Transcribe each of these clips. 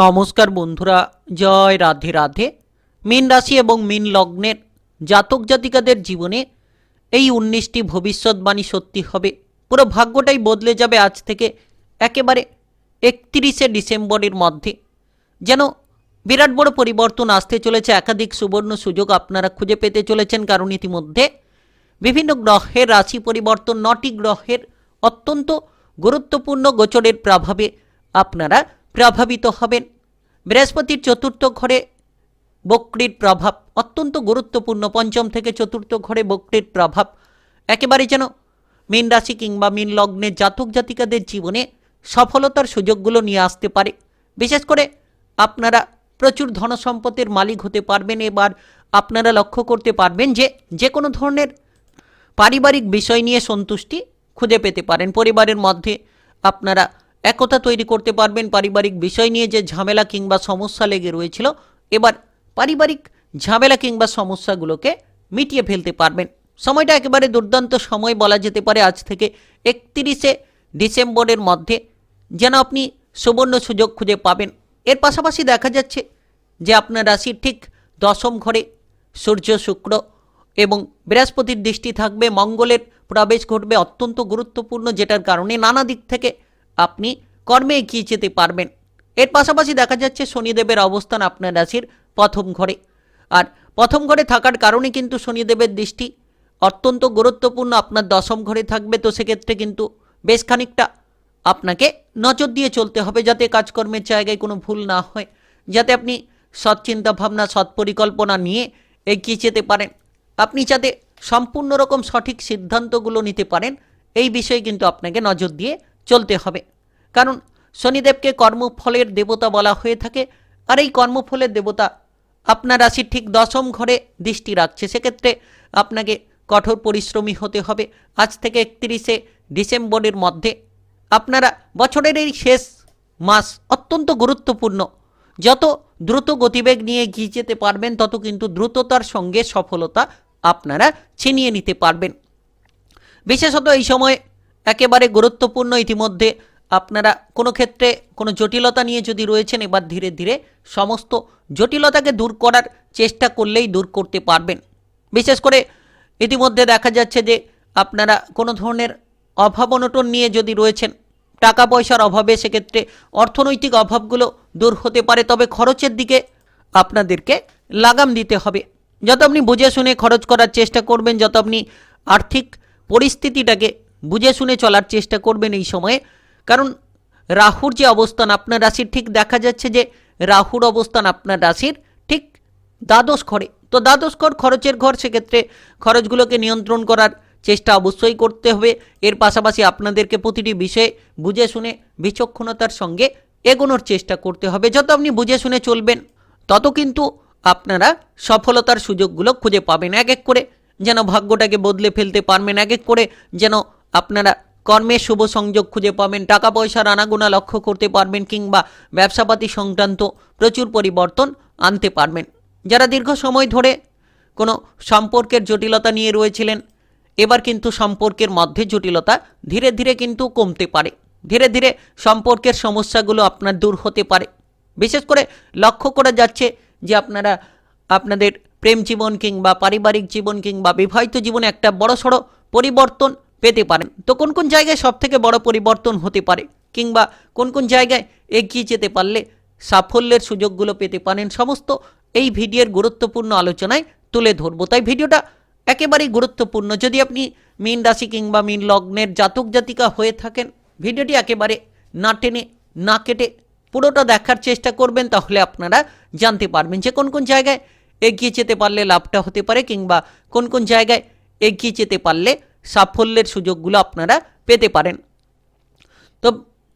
নমস্কার বন্ধুরা, জয় রাধে রাধে। মীন রাশি এবং মীন লগ্নের জাতক জাতিকাদের জীবনে এই উনিশটি ভবিষ্যৎবাণী সত্যি হবে। পুরো ভাগ্যটাই বদলে যাবে আজ থেকে একেবারে একত্রিশে ডিসেম্বরের মধ্যে। যেন বিরাট বড় পরিবর্তন আসতে চলেছে, একাধিক সুবর্ণ সুযোগ আপনারা খুঁজে পেতে চলেছেন কারণ ইতিমধ্যে বিভিন্ন গ্রহের রাশি পরিবর্তন, নটি গ্রহের অত্যন্ত গুরুত্বপূর্ণ গোচরের প্রভাবে আপনারা প্রভাবিত হবেন। বৃহস্পতির চতুর্থ ঘরে বক্রির প্রভাব, অত্যন্ত গুরুত্বপূর্ণ। পঞ্চম থেকে চতুর্থ ঘরে বক্রির প্রভাব, একেবারে যেন মীন রাশি কিংবা মীন লগ্নের জাতক জাতিকাদের জীবনে সফলতার সুযোগগুলো নিয়ে আসতে পারে। বিশেষ করে আপনারা প্রচুর ধনসম্পদের মালিক হতে পারবেন। এবার আপনারা লক্ষ্য করতে পারবেন যে যে কোনো ধরনের পারিবারিক বিষয় নিয়ে সন্তুষ্টি খুঁজে পেতে পারেন। পরিবারের মধ্যে আপনারা একতা তৈরি করতে পারবেন পারিবারিক বিষয় নিয়ে যে ঝামেলা কিংবা সমস্যা লেগে রয়েছিল, এবার পারিবারিক ঝামেলা কিংবা সমস্যাগুলোকে মিটিয়ে ফেলতে পারবেন। সময়টা একেবারে দুর্দান্ত সময় বলা যেতে পারে আজ থেকে একত্রিশে ডিসেম্বরের মধ্যে যেন আপনি সুবর্ণ সুযোগ খুঁজে পাবেন। এর পাশাপাশি দেখা যাচ্ছে যে আপনার রাশির ঠিক দশম ঘরে সূর্য, শুক্র এবং বৃহস্পতির দৃষ্টি থাকবে। মঙ্গলের প্রবেশ ঘটবে অত্যন্ত গুরুত্বপূর্ণ, যেটার কারণে নানা দিক থেকে আপনি কর্মে এগিয়ে যেতে পারবেন। এর পাশাপাশি দেখা যাচ্ছে শনিদেবের অবস্থান আপনার রাশির প্রথম ঘরে। আর প্রথম ঘরে থাকার কারণে কিন্তু শনিদেবের দৃষ্টি অত্যন্ত গুরুত্বপূর্ণ। আপনার দশম ঘরে থাকবে তো সেক্ষেত্রে কিন্তু বেশ খানিকটা আপনাকে নজর দিয়ে চলতে হবে যাতে কাজকর্মের জায়গায় কোনো ভুল না হয়, যাতে আপনি সৎ চিন্তা ভাবনা সৎ পরিকল্পনা নিয়ে এগিয়ে যেতে পারেন। আপনি যাতে সম্পূর্ণ রকম সঠিক সিদ্ধান্তগুলো নিতে পারেন, এই বিষয়ে কিন্তু আপনাকে নজর দিয়ে চলতে হবে। কারণ শনিদেবকে কর্মফলের দেবতা বলা হয়ে থাকে। আর এই কর্মফলের দেবতা আপনার রাশির ঠিক দশম ঘরে দৃষ্টি রাখছে। সেক্ষেত্রে আপনাকে কঠোর পরিশ্রমী হতে হবে। আজ থেকে একত্রিশে ডিসেম্বরের মধ্যে আপনারা বছরের এই শেষ মাস অত্যন্ত গুরুত্বপূর্ণ। যত দ্রুত গতিবেগ নিয়ে এগিয়ে যেতে পারবেন, তত কিন্তু দ্রুততার সঙ্গে সফলতা আপনারা ছিনিয়ে নিতে পারবেন। বিশেষত এই সময় একেবারে গুরুত্বপূর্ণ ইতিমধ্যে আপনারা কোনো ক্ষেত্রে কোনো জটিলতা নিয়ে যদি রয়েছেন, এবার ধীরে ধীরে সমস্ত জটিলতাকে দূর করার চেষ্টা করলেই দূর করতে পারবেন। বিশেষ করে ইতিমধ্যে দেখা যাচ্ছে যে আপনারা কোনো ধরনের অভাব অনটন নিয়ে যদি রয়েছেন, টাকা পয়সার অভাবে সেক্ষেত্রে অর্থনৈতিক অভাবগুলো দূর হতে পারে, তবে খরচের দিকে আপনাদেরকে লাগাম দিতে হবে। যত আপনি বুঝে শুনে খরচ করার চেষ্টা করবেন, যত আপনি আর্থিক পরিস্থিতিটাকে বুঝে শুনে চলার চেষ্টা করবেন এই সময়ে। কারণ রাহুর যে অবস্থান আপনার রাশির, ঠিক দেখা যাচ্ছে যে রাহুর অবস্থান আপনার রাশির, ঠিক দ্বাদশ ঘরে। তো দ্বাদশ ঘর খরচের ঘর, সেক্ষেত্রে খরচগুলোকে নিয়ন্ত্রণ করার চেষ্টা অবশ্যই করতে হবে। এর পাশাপাশি আপনাদেরকে প্রতিটি বিষয়ে বুঝে শুনে বিচক্ষণতার সঙ্গে এগোনোর চেষ্টা করতে হবে। যত আপনি বুঝে শুনে চলবেন, তত কিন্তু আপনারা সফলতার সুযোগগুলো খুঁজে পাবেন। এক এক করে যেন ভাগ্যটাকে বদলে ফেলতে পারবেন, এক এক করে যেন আপনারা কর্মের শুভ সংযোগ খুঁজে পাবেন টাকা পয়সার আনাগোনা লক্ষ্য করতে পারবেন কিংবা ব্যবসাপাতি সংক্রান্ত প্রচুর পরিবর্তন আনতে পারবেন। যারা দীর্ঘ সময় ধরে কোনো সম্পর্কের জটিলতা নিয়ে রয়েছিলেন, এবার কিন্তু সম্পর্কের মধ্যে জটিলতা ধীরে ধীরে কিন্তু কমতে পারে। ধীরে ধীরে সম্পর্কের সমস্যাগুলো আপনার দূর হতে পারে। বিশেষ করে লক্ষ্য করা যাচ্ছে যে আপনারা, আপনাদের প্রেম জীবন কিংবা পারিবারিক জীবন কিংবা বিবাহিত জীবনে একটা বড়সড় পরিবর্তন পেতে পারেন। তো কোন কোন জায়গায় সব থেকে বড় পরিবর্তন হতে পারে? কিংবা কোন কোন জায়গায় এগিয়ে যেতে পারলে সাফল্যের সুযোগগুলো পেতে পারেন? সমস্ত এই ভিডিওর গুরুত্বপূর্ণ আলোচনায় তুলে ধরবো। তাই ভিডিওটা একেবারেই গুরুত্বপূর্ণ। যদি আপনি মীন রাশি কিংবা মীন লগ্নের জাতক জাতিকা হয়ে থাকেন, ভিডিওটি একেবারে না টেনে, না কেটে পুরোটা দেখার চেষ্টা করবেন, তাহলে আপনারা জানতে পারবেন যে কোন কোন জায়গায় এগিয়ে যেতে পারলে লাভটা হতে পারে কিংবা কোন কোন জায়গায় এগিয়ে যেতে পারলে সাফল্যের সুযোগগুলো আপনারা পেতে পারেন। তো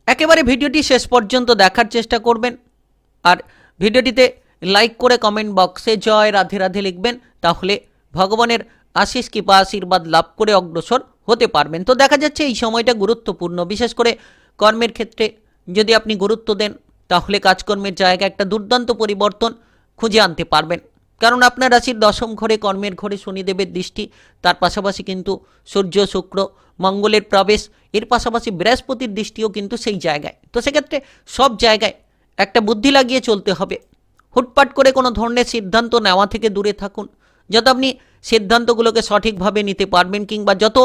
একেবারে ভিডিওটি শেষ পর্যন্ত দেখার চেষ্টা করবেন আর ভিডিওটিতে লাইক করে কমেন্ট বক্সে জয় রাধে রাধে লিখবেন, তাহলে ভগবানের আশিস কৃপা আশীর্বাদ লাভ করে অগ্রসর হতে পারবেন। তো দেখা যাচ্ছে এই সময়টা গুরুত্বপূর্ণ, বিশেষ করে কর্মের ক্ষেত্রে যদি আপনি গুরুত্ব দেন, তাহলে কাজকর্মের জায়গা একটা দুর্দান্ত পরিবর্তন খুঁজে আনতে পারবেন। কারণ আপনার রাশির দশম ঘরে কর্মের ঘরে শনিদেবের দৃষ্টি, তার পাশাপাশি কিন্তু সূর্য, শুক্র, মঙ্গলের প্রবেশ, এর পাশাপাশি বৃহস্পতির দৃষ্টিও কিন্তু সেই জায়গায়। তো সেক্ষেত্রে সব জায়গায় একটা বুদ্ধি লাগিয়ে চলতে হবে। হুটপাট করে কোনো ধরনের সিদ্ধান্ত নেওয়া থেকে দূরে থাকুন। যত আপনি সিদ্ধান্তগুলোকে সঠিকভাবে নিতে পারবেন কিংবা যত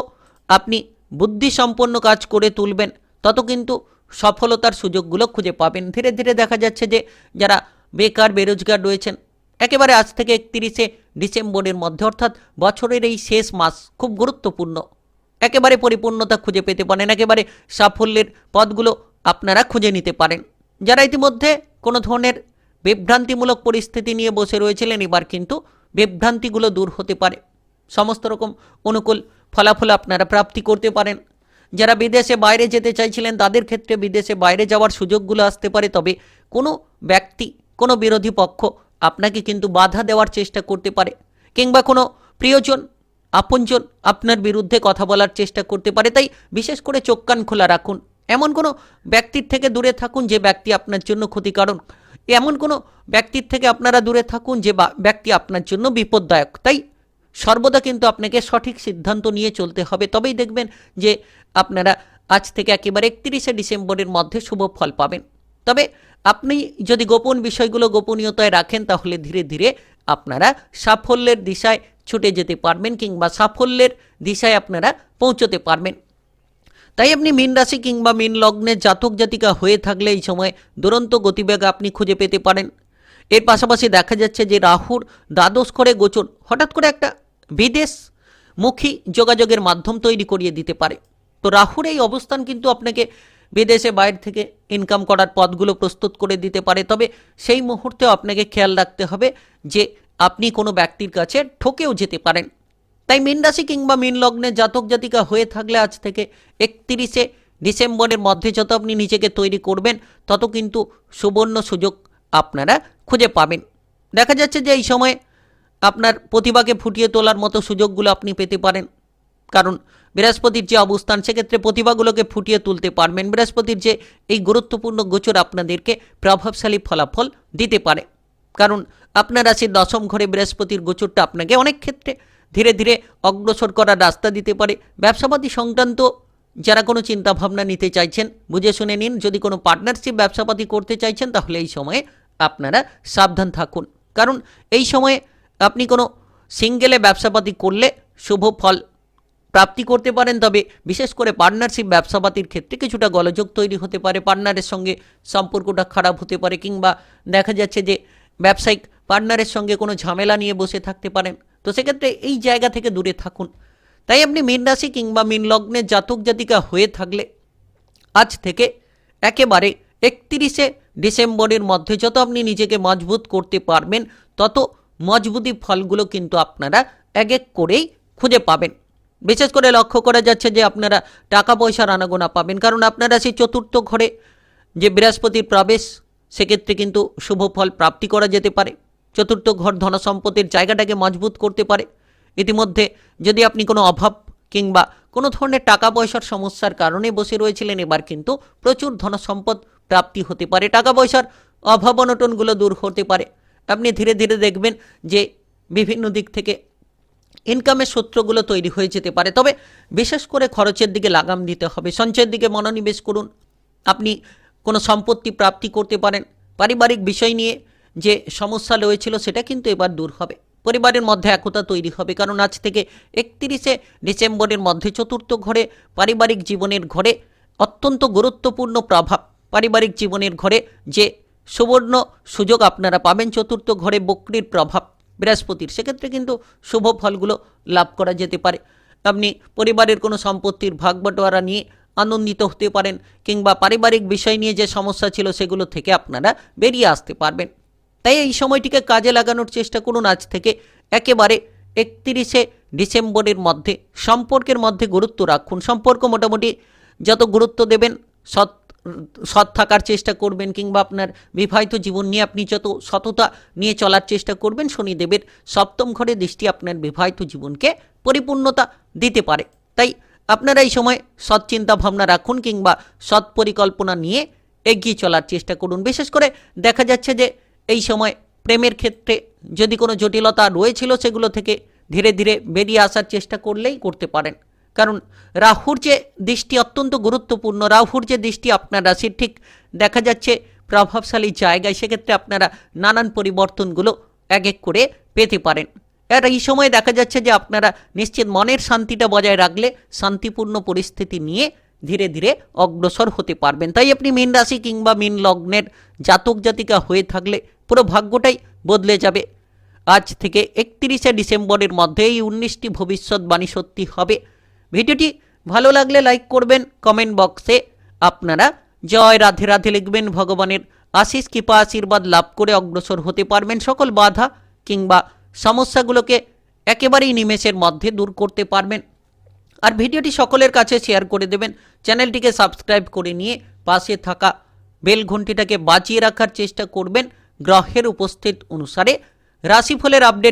আপনি বুদ্ধিসম্পন্ন কাজ করে তুলবেন, তত কিন্তু সফলতার সুযোগগুলো খুঁজে পাবেন। ধীরে ধীরে দেখা যাচ্ছে যে যারা বেকার, বেরোজগার রয়েছেন একেবারে আজ থেকে একত্রিশে ডিসেম্বরের মধ্যে, অর্থাৎ বছরের এই শেষ মাস খুব গুরুত্বপূর্ণ। একেবারে পরিপূর্ণতা খুঁজে পেতে পারেন, একেবারে সাফল্যের পদগুলো আপনারা খুঁজে নিতে পারেন। যারা ইতিমধ্যে কোনো ধরনের বিভ্রান্তিমূলক পরিস্থিতি নিয়ে বসে রয়েছিলেন, এবার কিন্তু বিভ্রান্তিগুলো দূর হতে পারে। সমস্ত রকম অনুকূল ফলাফল আপনারা প্রাপ্তি করতে পারেন। যারা বিদেশে বাইরে যেতে চাইছিলেন, তাদের ক্ষেত্রে বিদেশে বাইরে যাওয়ার সুযোগগুলো আসতে পারে, তবে কোনো ব্যক্তি, কোনো বিরোধী পক্ষ আপনাকে কিন্তু বাধা দেওয়ার চেষ্টা করতে পারে। কিংবা কোনো প্রিয়জন, আপনজন আপনার বিরুদ্ধে কথা বলার চেষ্টা করতে পারে। তাই বিশেষ করে চোখ কান খোলা রাখুন। এমন কোনো ব্যক্তির থেকে দূরে থাকুন যে ব্যক্তি আপনার জন্য ক্ষতিকারণ এমন কোনো ব্যক্তির থেকে আপনারা দূরে থাকুন যে ব্যক্তি আপনার জন্য বিপদদায়ক। তাই সর্বদা কিন্তু আপনাকে সঠিক সিদ্ধান্ত নিয়ে চলতে হবে। তবেই দেখবেন যে আপনারা আজ থেকে একেবারে একত্রিশে ডিসেম্বরের মধ্যে শুভ ফল পাবেন। তবে আপনি যদি গোপন বিষয়গুলো গোপনীয়তায় রাখেন, তাহলে ধীরে ধীরে আপনারা সাফল্যের দিশায় ছুটে যেতে পারবেন কিংবা সাফল্যের দিশায় আপনারা পৌঁছতে পারবেন। তাই আপনি মীন রাশি কিংবা মীন লগ্নের জাতক জাতিকা হয়ে থাকলে এই সময় দুরন্ত গতিবেগ আপনি খুঁজে পেতে পারেন। এর পাশাপাশি দেখা যাচ্ছে যে রাহুর দ্বাদশ করে গোচর, হঠাৎ করে একটা বিদেশ মুখী যোগাযোগের মাধ্যম তৈরি করিয়ে দিতে পারে। তো রাহুর এই অবস্থান কিন্তু আপনাকে বিদেশে বাইরে থেকে ইনকাম করার পথগুলো প্রস্তুত করে দিতে পারে। তবে সেই মুহূর্তে আপনাকে খেয়াল রাখতে হবে যে আপনি কোনো ব্যক্তির কাছে ঠকেও যেতে পারেন। তাই মীন রাশি কিংবা মীন লগ্নে জাতক জাতিকা হয়ে থাকলে আজ থেকে একত্রিশে ডিসেম্বরের মধ্যে যত আপনি নিজেকে তৈরি করবেন, তত কিন্তু সুবর্ণ সুযোগ আপনারা খুঁজে পাবেন। দেখা যাচ্ছে যে এই সময় আপনার প্রতিভাকে ফুটিয়ে তোলার মতো সুযোগগুলো আপনি পেতে পারেন। কারণ বৃহস্পতির যে অবস্থান, সেক্ষেত্রে প্রতিভাগুলোকে ফুটিয়ে তুলতে পারবেন। বৃহস্পতির যে এই গুরুত্বপূর্ণ গোচর আপনাদেরকে প্রভাবশালী ফলাফল দিতে পারে। কারণ আপনার রাশির দশম ঘরে বৃহস্পতির গোচরটা আপনাকে অনেক ক্ষেত্রে ধীরে ধীরে অগ্রসর করার রাস্তা দিতে পারে। ব্যবসাপাতি সংক্রান্ত যারা কোনো চিন্তা ভাবনা নিতে চাইছেন, বুঝে শুনে নিন। যদি কোনো পার্টনারশিপ ব্যবসাপাতি করতে চাইছেন, তাহলে এই সময়ে আপনারা সাবধান থাকুন। কারণ এই সময়ে আপনি কোনো সিঙ্গেলে ব্যবসাপাতি করলে শুভ ফল প্রাপ্তি করতে পারেন, তবে বিশেষ করে পার্টনারশিপ ব্যবসাপাতির ক্ষেত্রে কিছুটা গলযোগ তৈরি হতে পারে। পার্টনারের সঙ্গে সম্পর্কটা খারাপ হতে পারে, কিংবা দেখা যাচ্ছে যে ব্যবসায়িক পার্টনারের সঙ্গে কোনো ঝামেলা নিয়ে বসে থাকতে পারেন তো সেক্ষেত্রে এই জায়গা থেকে দূরে থাকুন। তাই আপনি মীন রাশি কিংবা মীন লগ্নের জাতক জাতিকা হয়ে থাকলে আজ থেকে একেবারে একত্রিশে ডিসেম্বরের মধ্যে যত আপনি নিজেকে মজবুত করতে পারবেন, তত মজবুতি ফলগুলো কিন্তু আপনারা এক এক করেই খুঁজে পাবেন। বিশেষ করে লক্ষ্য করা যাচ্ছে যে আপনারা টাকা পয়সার আনাগোনা পাবেন। কারণ আপনারা সেই চতুর্থ ঘরে যে বৃহস্পতির প্রবেশ, সেক্ষেত্রে কিন্তু শুভ ফল প্রাপ্তি করা যেতে পারে। চতুর্থ ঘর ধনসম্পদের জায়গাটাকে মজবুত করতে পারে। ইতিমধ্যে যদি আপনি কোনো অভাব কিংবা কোনো ধরনের টাকা পয়সার সমস্যার কারণে বসে রয়েছিলেন, এবার কিন্তু প্রচুর ধনসম্পদ প্রাপ্তি হতে পারে। টাকা পয়সার অভাব অনটনগুলো দূর হতে পারে। আপনি ধীরে ধীরে দেখবেন যে বিভিন্ন দিক থেকে ইনকামের সূত্রগুলো তৈরি হয়ে যেতে পারে। তবে বিশেষ করে খরচের দিকে লাগাম দিতে হবে। সঞ্চয়ের দিকে মনোনিবেশ করুন। আপনি কোনো সম্পত্তি প্রাপ্তি করতে পারেন। পারিবারিক বিষয় নিয়ে যে সমস্যা রয়েছিল সেটা কিন্তু এবার দূর হবে। পরিবারের মধ্যে একতা তৈরি হবে। কারণ আজ থেকে একত্রিশে ডিসেম্বরের মধ্যে চতুর্থ ঘরে পারিবারিক জীবনের ঘরে অত্যন্ত গুরুত্বপূর্ণ প্রভাব। পারিবারিক জীবনের ঘরে যে সুবর্ণ সুযোগ আপনারা পাবেন। চতুর্থ ঘরে বক্রির প্রভাব। বৃহস্পতির। সেক্ষেত্রে কিন্তু শুভ ফলগুলো লাভ করা যেতে পারে। আপনি পরিবারের কোনো সম্পত্তির ভাগ বাটোয়ারা নিয়ে আনন্দিত হতে পারেন কিংবা পারিবারিক বিষয় নিয়ে যে সমস্যা ছিল সেগুলো থেকে আপনারা বেরিয়ে আসতে পারবেন। তাই এই সময়টিকে কাজে লাগানোর চেষ্টা করুন আজ থেকে একেবারে একত্রিশে ডিসেম্বরের মধ্যে। সম্পর্কের মধ্যে গুরুত্ব রাখুন। সম্পর্ক মোটামুটি যত গুরুত্ব দেবেন সৎ সৎ থাকার চেষ্টা করবেন কিংবা আপনার বিবাহিত জীবন নিয়ে আপনি যত সততা নিয়ে চলার চেষ্টা করবেন শনিদেবের সপ্তম ঘরে দৃষ্টি আপনার বিবাহিত জীবনকে পরিপূর্ণতা দিতে পারে। তাই আপনারা এই সময় সৎ চিন্তা ভাবনা রাখুন কিংবা সৎ পরিকল্পনা নিয়ে এগিয়ে চলার চেষ্টা করুন। বিশেষ করে দেখা যাচ্ছে যে এই সময় প্রেমের ক্ষেত্রে যদি কোনো জটিলতা রয়েছিল সেগুলো থেকে ধীরে ধীরে বেরিয়ে আসার চেষ্টা করলেই করতে পারেন। কারণ রাহুর যে দৃষ্টি অত্যন্ত গুরুত্বপূর্ণ, রাহুর যে দৃষ্টি আপনার রাশির ঠিক দেখা যাচ্ছে প্রভাবশালী জায়গায়, সেক্ষেত্রে আপনারা নানান পরিবর্তনগুলো এক এক করে পেতে পারেন। আর এই সময় দেখা যাচ্ছে যে আপনারা নিশ্চিত মনের শান্তিটা বজায় রাখলে শান্তিপূর্ণ পরিস্থিতি নিয়ে ধীরে ধীরে অগ্রসর হতে পারবেন। তাই আপনি মীন রাশি কিংবা মীন লগ্নের জাতক জাতিকা হয়ে থাকলে পুরো ভাগ্যটাই বদলে যাবে। আজ থেকে একত্রিশে ডিসেম্বরের মধ্যে এই উনিশটি ভবিষ্যৎবাণী সত্যি হবে। ভিডিওটি ভালো লাগলে লাইক করবেন কমেন্ট বক্সে আপনারা জয় রাধে রাধে লিখবেন, ভগবানের আশিস কৃপা আশীর্বাদ লাভ করে অগ্রসর হতে পারবেন। সকল বাধা কিংবা সমস্যাগুলোকে একেবারেই নিমেষের মধ্যে দূর করতে পারবেন। আর ভিডিওটি সকলের কাছে শেয়ার করে দেবেন। চ্যানেলটিকে সাবস্ক্রাইব করে নিয়ে পাশে থাকা বেল ঘন্টিটাকে বাঁচিয়ে রাখার চেষ্টা করবেন। গ্রহের উপস্থিত অনুসারে রাশিফলের আপডেট